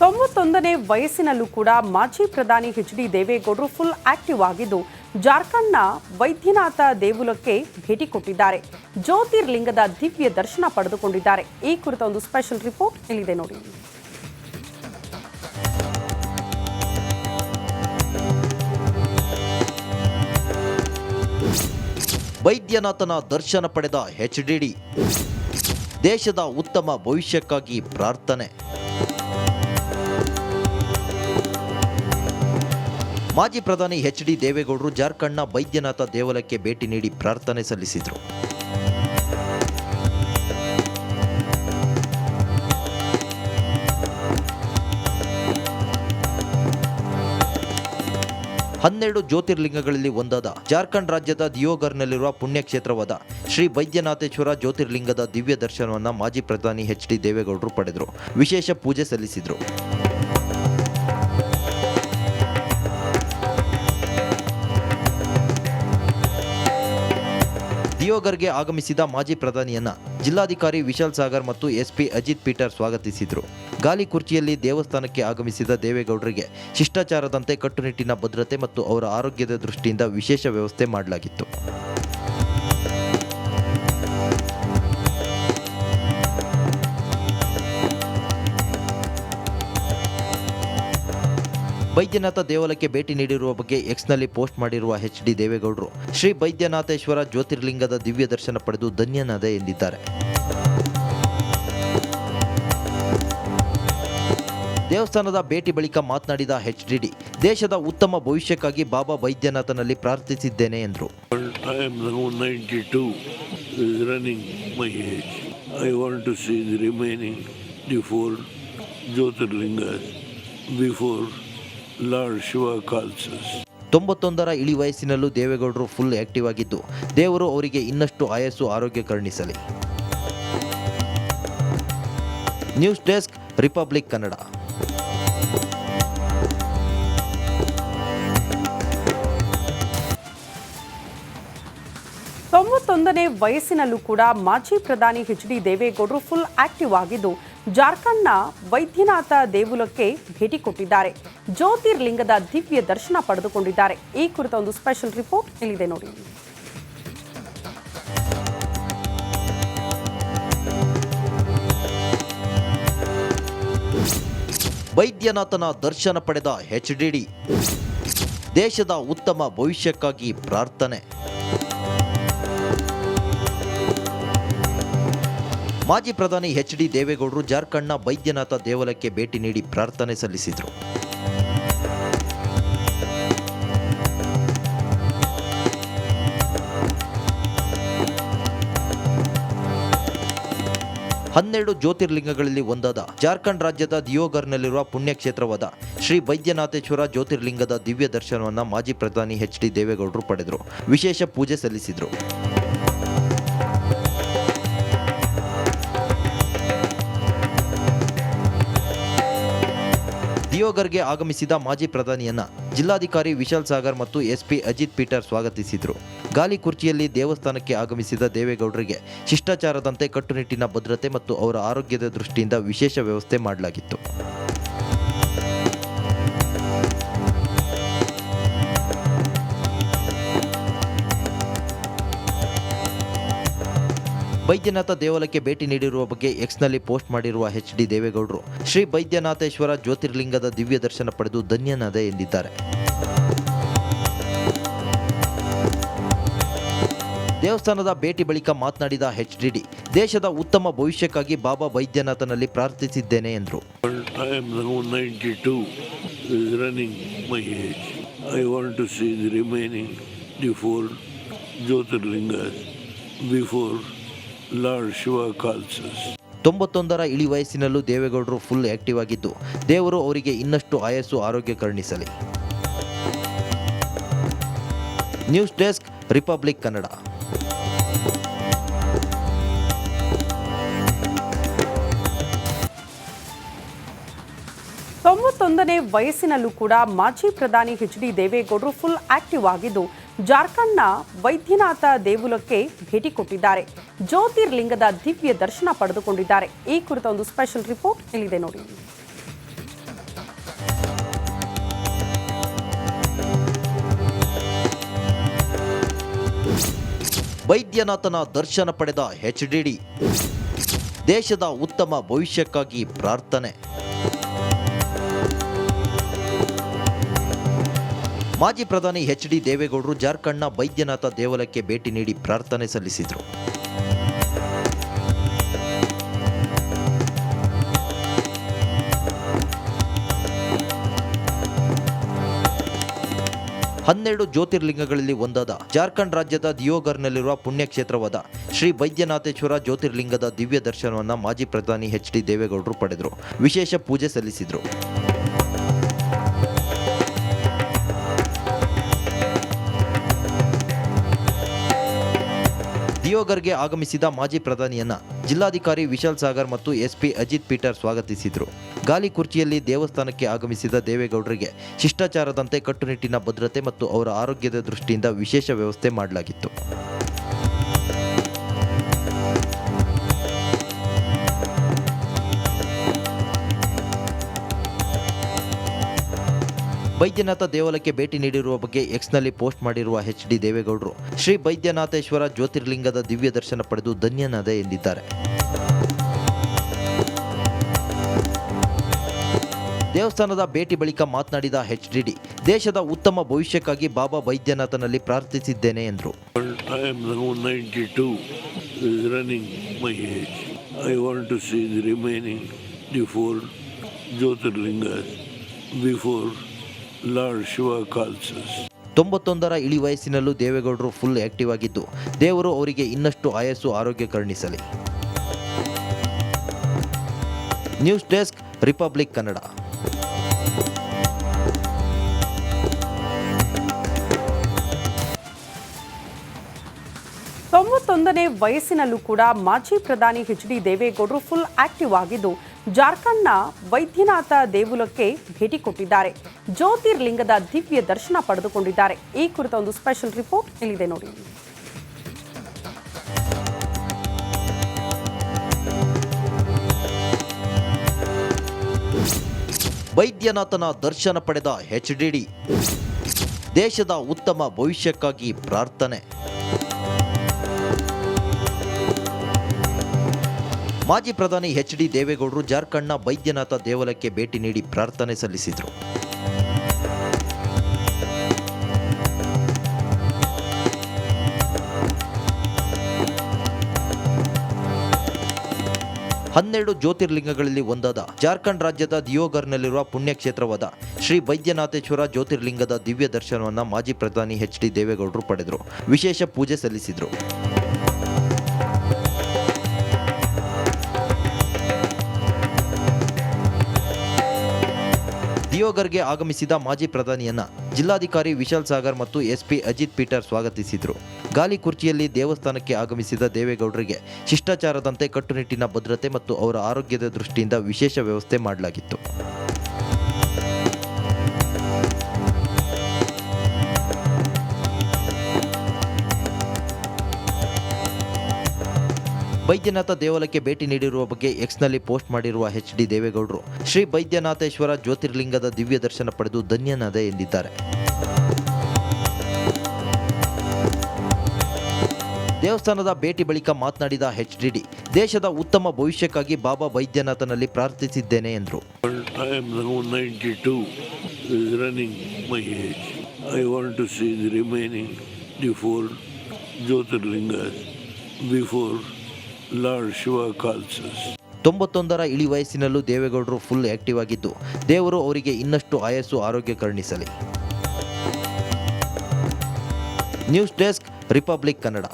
ತೊಂಬತ್ತೊಂದನೇ ವಯಸ್ಸಿನಲ್ಲೂ ಕೂಡ ಮಾಜಿ ಪ್ರಧಾನಿ ಎಚ್ ಡಿ ದೇವೇಗೌಡರು ಫುಲ್ ಆಕ್ಟಿವ್ ಆಗಿದ್ದು ಜಾರ್ಖಂಡ್ನ ವೈದ್ಯನಾಥ ದೇಗುಲಕ್ಕೆ ಭೇಟಿ ಕೊಟ್ಟಿದ್ದಾರೆ. ಜ್ಯೋತಿರ್ಲಿಂಗದ ದಿವ್ಯ ದರ್ಶನ ಪಡೆದುಕೊಂಡಿದ್ದಾರೆ. ಈ ಕುರಿತ ಒಂದು ಸ್ಪೆಷಲ್ ರಿಪೋರ್ಟ್ ಇಲ್ಲಿದೆ ನೋಡಿ. ವೈದ್ಯನಾಥನ ದರ್ಶನ ಪಡೆದ ಎಚ್ಡಿಡಿ ದೇಶದ ಉತ್ತಮ ಭವಿಷ್ಯಕ್ಕಾಗಿ ಪ್ರಾರ್ಥನೆ. ಮಾಜಿ ಪ್ರಧಾನಿ ಎಚ್ ಡಿ ದೇವೇಗೌಡರು ಜಾರ್ಖಂಡ್ನ ವೈದ್ಯನಾಥ ದೇವಾಲಯಕ್ಕೆ ಭೇಟಿ ನೀಡಿ ಪ್ರಾರ್ಥನೆ ಸಲ್ಲಿಸಿದರು. ಹನ್ನೆರಡು ಜ್ಯೋತಿರ್ಲಿಂಗಗಳಲ್ಲಿ ಒಂದಾದ ಜಾರ್ಖಂಡ್ ರಾಜ್ಯದ ದಿಯೋಗರ್ನಲ್ಲಿರುವ ಪುಣ್ಯಕ್ಷೇತ್ರವಾದ ಶ್ರೀ ವೈದ್ಯನಾಥೇಶ್ವರ ಜ್ಯೋತಿರ್ಲಿಂಗದ ದಿವ್ಯ ದರ್ಶನವನ್ನು ಮಾಜಿ ಪ್ರಧಾನಿ ಎಚ್ ಡಿ ದೇವೇಗೌಡರು ಪಡೆದರು. ವಿಶೇಷ ಪೂಜೆ ಸಲ್ಲಿಸಿದರು. ದಿಯೋಗರ್ಗೆ ಆಗಮಿಸಿದ ಮಾಜಿ ಪ್ರಧಾನಿಯನ್ನ ಜಿಲ್ಲಾಧಿಕಾರಿ ವಿಶಾಲ್ ಸಾಗರ್ ಮತ್ತು ಎಸ್ಪಿ ಅಜಿತ್ ಪೀಟರ್ ಸ್ವಾಗತಿಸಿದರು. ಗಾಲಿ ಕುರ್ಚಿಯಲ್ಲಿ ದೇವಸ್ಥಾನಕ್ಕೆ ಆಗಮಿಸಿದ ದೇವೇಗೌಡರಿಗೆ ಶಿಷ್ಟಾಚಾರದಂತೆ ಕಟ್ಟುನಿಟ್ಟಿನ ಭದ್ರತೆ ಮತ್ತು ಅವರ ಆರೋಗ್ಯದ ದೃಷ್ಟಿಯಿಂದ ವಿಶೇಷ ವ್ಯವಸ್ಥೆ ಮಾಡಲಾಗಿತ್ತು. ವೈದ್ಯನಾಥ ದೇವಾಲಯಕ್ಕೆ ಭೇಟಿ ನೀಡಿರುವ ಬಗ್ಗೆ ಎಕ್ಸ್ನಲ್ಲಿ ಪೋಸ್ಟ್ ಮಾಡಿರುವ ಎಚ್ ಡಿ ದೇವೇಗೌಡರು, ಶ್ರೀ ಬೈದ್ಯನಾಥೇಶ್ವರ ಜ್ಯೋತಿರ್ಲಿಂಗದ ದಿವ್ಯ ದರ್ಶನ ಪಡೆದು ಧನ್ಯನಾದ ಎಂದಿದ್ದಾರೆ. ದೇವಸ್ಥಾನದ ಭೇಟಿ ಬಳಿಕ ಮಾತನಾಡಿದ ಎಚ್ ಡಿ ಡಿ ದೇಶದ ಉತ್ತಮ ಭವಿಷ್ಯಕ್ಕಾಗಿ ಬಾಬಾ ಬೈದ್ಯನಾಥನಲ್ಲಿ ಪ್ರಾರ್ಥಿಸಿದ್ದೇನೆ ಎಂದರು. ಜ್ಯೋತಿರ್ಲಿಂಗ am now 92, is running my age. I want to see the remaining the four Jyotirlingas before Lord Shiva calls us. ತೊಂಬತ್ತೊಂದರ ಇಳಿ ವಯಸ್ಸಿನಲ್ಲೂ ದೇವೇಗೌಡರು ಫುಲ್ ಆಕ್ಟಿವ್ ಆಗಿದ್ದು ದೇವರು ಅವರಿಗೆ ಇನ್ನಷ್ಟು ಆಯಸ್ಸು ಆರೋಗ್ಯ ಕರುಣಿಸಲಿ ನ್ಯೂಸ್ ಡೆಸ್ಕ್ ರಿಪಬ್ಲಿಕ್ ಕನ್ನಡ ತೊಂಬತ್ತೊಂದನೇ ವಯಸ್ಸಿನಲ್ಲೂ ಕೂಡ ಮಾಜಿ ಪ್ರಧಾನಿ ಎಚ್ ಡಿ ದೇವೇಗೌಡರು ಫುಲ್ ಆಕ್ಟಿವ್ ಆಗಿದ್ದು ಜಾರ್ಖಂಡ್ನ ವೈದ್ಯನಾಥ ದೇಗುಲಕ್ಕೆ ಭೇಟಿ ಕೊಟ್ಟಿದ್ದಾರೆ. ಜ್ಯೋತಿರ್ಲಿಂಗದ ದಿವ್ಯ ದರ್ಶನ ಪಡೆದುಕೊಂಡಿದ್ದಾರೆ. ಈ ಕುರಿತ ಒಂದು ಸ್ಪೆಷಲ್ ರಿಪೋರ್ಟ್ ಇಲ್ಲಿದೆ ನೋಡಿ. ವೈದ್ಯನಾಥನ ದರ್ಶನ ಪಡೆದ ಎಚ್ ದೇಶದ ಉತ್ತಮ ಭವಿಷ್ಯಕ್ಕಾಗಿ ಪ್ರಾರ್ಥನೆ. ಮಾಜಿ ಪ್ರಧಾನಿ ಎಚ್ ಡಿ ದೇವೇಗೌಡರು ಜಾರ್ಖಂಡ್ನ ವೈದ್ಯನಾಥ ದೇವಾಲಯಕ್ಕೆ ಭೇಟಿ ನೀಡಿ ಪ್ರಾರ್ಥನೆ ಸಲ್ಲಿಸಿದರು. ಹನ್ನೆರಡು ಜ್ಯೋತಿರ್ಲಿಂಗಗಳಲ್ಲಿ ಒಂದಾದ ಜಾರ್ಖಂಡ್ ರಾಜ್ಯದ ದಿಯೋಗರ್ನಲ್ಲಿರುವ ಪುಣ್ಯಕ್ಷೇತ್ರವಾದ ಶ್ರೀ ವೈದ್ಯನಾಥೇಶ್ವರ ಜ್ಯೋತಿರ್ಲಿಂಗದ ದಿವ್ಯ ದರ್ಶನವನ್ನು ಮಾಜಿ ಪ್ರಧಾನಿ ಎಚ್ ಡಿ ದೇವೇಗೌಡರು ಪಡೆದರು. ವಿಶೇಷ ಪೂಜೆ ಸಲ್ಲಿಸಿದರು. ದಿಯೋಗರ್ಗೆ ಆಗಮಿಸಿದ ಮಾಜಿ ಪ್ರಧಾನಿಯನ್ನ ಜಿಲ್ಲಾಧಿಕಾರಿ ವಿಶಾಲ್ ಸಾಗರ್ ಮತ್ತು ಎಸ್ಪಿ ಅಜಿತ್ ಪೀಟರ್ ಸ್ವಾಗತಿಸಿದರು. ಗಾಲಿ ಕುರ್ಚಿಯಲ್ಲಿ ದೇವಸ್ಥಾನಕ್ಕೆ ಆಗಮಿಸಿದ ದೇವೇಗೌಡರಿಗೆ ಶಿಷ್ಟಾಚಾರದಂತೆ ಕಟ್ಟುನಿಟ್ಟಿನ ಭದ್ರತೆ ಮತ್ತು ಅವರ ಆರೋಗ್ಯದ ದೃಷ್ಟಿಯಿಂದ ವಿಶೇಷ ವ್ಯವಸ್ಥೆ ಮಾಡಲಾಗಿತ್ತು. ವೈದ್ಯನಾಥ ದೇವಾಲಯಕ್ಕೆ ಭೇಟಿ ನೀಡಿರುವ ಬಗ್ಗೆ ಎಕ್ಸ್ನಲ್ಲಿ ಪೋಸ್ಟ್ ಮಾಡಿರುವ ಎಚ್ ಡಿ ದೇವೇಗೌಡರು, ಶ್ರೀ ವೈದ್ಯನಾಥೇಶ್ವರ ಜ್ಯೋತಿರ್ಲಿಂಗದ ದಿವ್ಯ ದರ್ಶನ ಪಡೆದು ಧನ್ಯನಾದೆ ಎಂದಿದ್ದಾರೆ. ದೇವಸ್ಥಾನದ ಭೇಟಿ ಬಳಿಕ ಮಾತನಾಡಿದ ಎಚ್ ಡಿ ದೇಶದ ಉತ್ತಮ ಭವಿಷ್ಯಕ್ಕಾಗಿ ಬಾಬಾ ವೈದ್ಯನಾಥನಲ್ಲಿ ಪ್ರಾರ್ಥಿಸಿದ್ದೇನೆ ಎಂದರು. I am Shiva 92, is running my age. I want to see the remaining the four Jyotirlingas before Lord Shiva calls us. ತೊಂಬತ್ತೊಂದರ ಇಳಿ ವಯಸ್ಸಿನಲ್ಲೂ ದೇವೇಗೌಡರು ಫುಲ್ ಆಕ್ಟಿವ್ ಆಗಿದ್ದು ದೇವರು ಅವರಿಗೆ ಇನ್ನಷ್ಟು ಆಯಸ್ಸು ಆರೋಗ್ಯ ಕರುಣಿಸಲಿ ನ್ಯೂಸ್ ಡೆಸ್ಕ್ ರಿಪಬ್ಲಿಕ್ ಕನ್ನಡ ತೊಂಬತ್ತೊಂದನೇ ವಯಸ್ಸಿನಲ್ಲೂ ಕೂಡ ಮಾಜಿ ಪ್ರಧಾನಿ ಎಚ್ ಡಿ ದೇವೇಗೌಡರು ಫುಲ್ ಆಕ್ಟಿವ್ ಆಗಿದ್ದು ಜಾರ್ಖಂಡ್ನ ವೈದ್ಯನಾಥ ದೇಗುಲಕ್ಕೆ ಭೇಟಿ ಕೊಟ್ಟಿದ್ದಾರೆ. ಜ್ಯೋತಿರ್ಲಿಂಗದ ದಿವ್ಯ ದರ್ಶನ ಪಡೆದುಕೊಂಡಿದ್ದಾರೆ. ಈ ಕುರಿತ ಒಂದು ಸ್ಪೆಷಲ್ ರಿಪೋರ್ಟ್ ಇಲ್ಲಿದೆ ನೋಡಿ. ವೈದ್ಯನಾಥನ ದರ್ಶನ ಪಡೆದ ಎಚ್ ದೇಶದ ಉತ್ತಮ ಭವಿಷ್ಯಕ್ಕಾಗಿ ಪ್ರಾರ್ಥನೆ. ಮಾಜಿ ಪ್ರಧಾನಿ ಎಚ್ ಡಿ ದೇವೇಗೌಡರು ಜಾರ್ಖಂಡ್ನ ವೈದ್ಯನಾಥ ದೇವಾಲಯಕ್ಕೆ ಭೇಟಿ ನೀಡಿ ಪ್ರಾರ್ಥನೆ ಸಲ್ಲಿಸಿದರು. ಹನ್ನೆರಡು ಜ್ಯೋತಿರ್ಲಿಂಗಗಳಲ್ಲಿ ಒಂದಾದ ಜಾರ್ಖಂಡ್ ರಾಜ್ಯದ ದಿಯೋಗರ್ನಲ್ಲಿರುವ ಪುಣ್ಯಕ್ಷೇತ್ರವಾದ ಶ್ರೀ ವೈದ್ಯನಾಥೇಶ್ವರ ಜ್ಯೋತಿರ್ಲಿಂಗದ ದಿವ್ಯ ದರ್ಶನವನ್ನು ಮಾಜಿ ಪ್ರಧಾನಿ ಎಚ್ ಡಿ ದೇವೇಗೌಡರು ಪಡೆದರು. ವಿಶೇಷ ಪೂಜೆ ಸಲ್ಲಿಸಿದರು. ದಿಯೋಗರ್ಗೆ ಆಗಮಿಸಿದ ಮಾಜಿ ಪ್ರಧಾನಿಯನ್ನ ಜಿಲ್ಲಾಧಿಕಾರಿ ವಿಶಾಲ್ ಸಾಗರ್ ಮತ್ತು ಎಸ್ಪಿ ಅಜಿತ್ ಪೀಟರ್ ಸ್ವಾಗತಿಸಿದರು. ಗಾಲಿ ಕುರ್ಚಿಯಲ್ಲಿ ದೇವಸ್ಥಾನಕ್ಕೆ ಆಗಮಿಸಿದ ದೇವೇಗೌಡರಿಗೆ ಶಿಷ್ಟಾಚಾರದಂತೆ ಕಟ್ಟುನಿಟ್ಟಿನ ಭದ್ರತೆ ಮತ್ತು ಅವರ ಆರೋಗ್ಯದ ದೃಷ್ಟಿಯಿಂದ ವಿಶೇಷ ವ್ಯವಸ್ಥೆ ಮಾಡಲಾಗಿತ್ತು. ಬೈದ್ಯನಾಥ ದೇವಾಲಯಕ್ಕೆ ಭೇಟಿ ನೀಡಿರುವ ಬಗ್ಗೆ ಎಕ್ಸ್ನಲ್ಲಿ ಪೋಸ್ಟ್ ಮಾಡಿರುವ ಎಚ್ ಡಿ ದೇವೇಗೌಡರು ಶ್ರೀ ಬೈದ್ಯನಾಥೇಶ್ವರ ಜ್ಯೋತಿರ್ಲಿಂಗದ ದಿವ್ಯ ದರ್ಶನ ಪಡೆದು ಧನ್ಯನಾದೆ ಎಂದಿದ್ದಾರೆ. ದೇವಸ್ಥಾನದ ಭೇಟಿ ಬಳಿಕ ಮಾತನಾಡಿದ ಎಚ್ ಡಿ ಡಿ ದೇಶದ ಉತ್ತಮ ಭವಿಷ್ಯಕ್ಕಾಗಿ ಬಾಬಾ ಬೈದ್ಯನಾಥನಲ್ಲಿ ಪ್ರಾರ್ಥಿಸಿದ್ದೇನೆ ಎಂದರು. 92, is running ಶಿವ ಕಾಲ್ಸಸ್. ತೊಂಬತ್ತೊಂದರ ಇಳಿ ವಯಸ್ಸಿನಲ್ಲೂ ದೇವೇಗೌಡರು ಫುಲ್ ಆಕ್ಟಿವ್ ಆಗಿದ್ದು ದೇವರು ಅವರಿಗೆ ಇನ್ನಷ್ಟು ಆಯಸ್ಸು ಆರೋಗ್ಯ ಕರುಣಿಸಲಿ ನ್ಯೂಸ್ ಡೆಸ್ಕ್ ರಿಪಬ್ಲಿಕ್ ಕನ್ನಡ ತೊಂಬತ್ತೊಂದನೇ ವಯಸ್ಸಿನಲ್ಲೂ ಕೂಡ ಮಾಜಿ ಪ್ರಧಾನಿ ಎಚ್ ಡಿ ದೇವೇಗೌಡರು ಫುಲ್ ಆಕ್ಟಿವ್ ಆಗಿದ್ದು ಜಾರ್ಖಂಡ್ನ ವೈದ್ಯನಾಥ ದೇಗುಲಕ್ಕೆ ಭೇಟಿ ಕೊಟ್ಟಿದ್ದಾರೆ. ಜ್ಯೋತಿರ್ಲಿಂಗದ ದಿವ್ಯ ದರ್ಶನ ಪಡೆದುಕೊಂಡಿದ್ದಾರೆ. ಈ ಕುರಿತ ಒಂದು ಸ್ಪೆಷಲ್ ರಿಪೋರ್ಟ್ ಇಲ್ಲಿದೆ ನೋಡಿ. ವೈದ್ಯನಾಥನ ದರ್ಶನ ಪಡೆದ ಎಚ್ ದೇಶದ ಉತ್ತಮ ಭವಿಷ್ಯಕ್ಕಾಗಿ ಪ್ರಾರ್ಥನೆ. ಮಾಜಿ ಪ್ರಧಾನಿ ಎಚ್ ಡಿ ದೇವೇಗೌಡರು ಜಾರ್ಖಂಡ್ನ ಬೈದ್ಯನಾಥ ದೇವಾಲಯಕ್ಕೆ ಭೇಟಿ ನೀಡಿ ಪ್ರಾರ್ಥನೆ ಸಲ್ಲಿಸಿದರು. ಹನ್ನೆರಡು ಜ್ಯೋತಿರ್ಲಿಂಗಗಳಲ್ಲಿ ಒಂದಾದ ಜಾರ್ಖಂಡ್ ರಾಜ್ಯದ ದಿಯೋಗರ್ನಲ್ಲಿರುವ ಪುಣ್ಯಕ್ಷೇತ್ರವಾದ ಶ್ರೀ ವೈದ್ಯನಾಥೇಶ್ವರ ಜ್ಯೋತಿರ್ಲಿಂಗದ ದಿವ್ಯ ದರ್ಶನವನ್ನು ಮಾಜಿ ಪ್ರಧಾನಿ ಎಚ್ ಡಿ ದೇವೇಗೌಡರು ಪಡೆದರು. ವಿಶೇಷ ಪೂಜೆ ಸಲ್ಲಿಸಿದರು. ದಿಯೋಗರ್ಗೆ ಆಗಮಿಸಿದ ಮಾಜಿ ಪ್ರಧಾನಿಯನ್ನ ಜಿಲ್ಲಾಧಿಕಾರಿ ವಿಶಾಲ್ ಸಾಗರ್ ಮತ್ತು ಎಸ್ಪಿ ಅಜಿತ್ ಪೀಟರ್ ಸ್ವಾಗತಿಸಿದರು. ಗಾಲಿ ಕುರ್ಚಿಯಲ್ಲಿ ದೇವಸ್ಥಾನಕ್ಕೆ ಆಗಮಿಸಿದ ದೇವೇಗೌಡರಿಗೆ ಶಿಷ್ಟಾಚಾರದಂತೆ ಕಟ್ಟುನಿಟ್ಟಿನ ಭದ್ರತೆ ಮತ್ತು ಅವರ ಆರೋಗ್ಯದ ದೃಷ್ಟಿಯಿಂದ ವಿಶೇಷ ವ್ಯವಸ್ಥೆ ಮಾಡಲಾಗಿತ್ತು. ಬೈದ್ಯನಾಥ ದೇವಾಲಯಕ್ಕೆ ಭೇಟಿ ನೀಡಿರುವ ಬಗ್ಗೆ ಎಕ್ಸ್ನಲ್ಲಿ ಪೋಸ್ಟ್ ಮಾಡಿರುವ ಎಚ್ ಡಿ ದೇವೇಗೌಡರು, ಶ್ರೀ ಬೈದ್ಯನಾಥೇಶ್ವರ ಜ್ಯೋತಿರ್ಲಿಂಗದ ದಿವ್ಯ ದರ್ಶನ ಪಡೆದು ಧನ್ಯನಾದೆ ಎಂದಿದ್ದಾರೆ. ದೇವಸ್ಥಾನದ ಭೇಟಿ ಬಳಿಕ ಮಾತನಾಡಿದ ಎಚ್ ಡಿ ದೇಶದ ಉತ್ತಮ ಭವಿಷ್ಯಕ್ಕಾಗಿ ಬಾಬಾ ಬೈದ್ಯನಾಥನಲ್ಲಿ ಪ್ರಾರ್ಥಿಸಿದ್ದೇನೆ ಎಂದರು. I lord Shiva calls us ತೊಂಬತ್ತೊಂದರ ಇಳಿ ವಯಸ್ಸಿನಲ್ಲೂ ದೇವೇಗೌಡರು ಫುಲ್ ಆಕ್ಟಿವ್ ಆಗಿದ್ದು, ದೇವರು ಅವರಿಗೆ ಇನ್ನಷ್ಟು ಆಯಸ್ಸು ಆರೋಗ್ಯ ಕರುಣಿಸಲಿ. News desk republic Kannada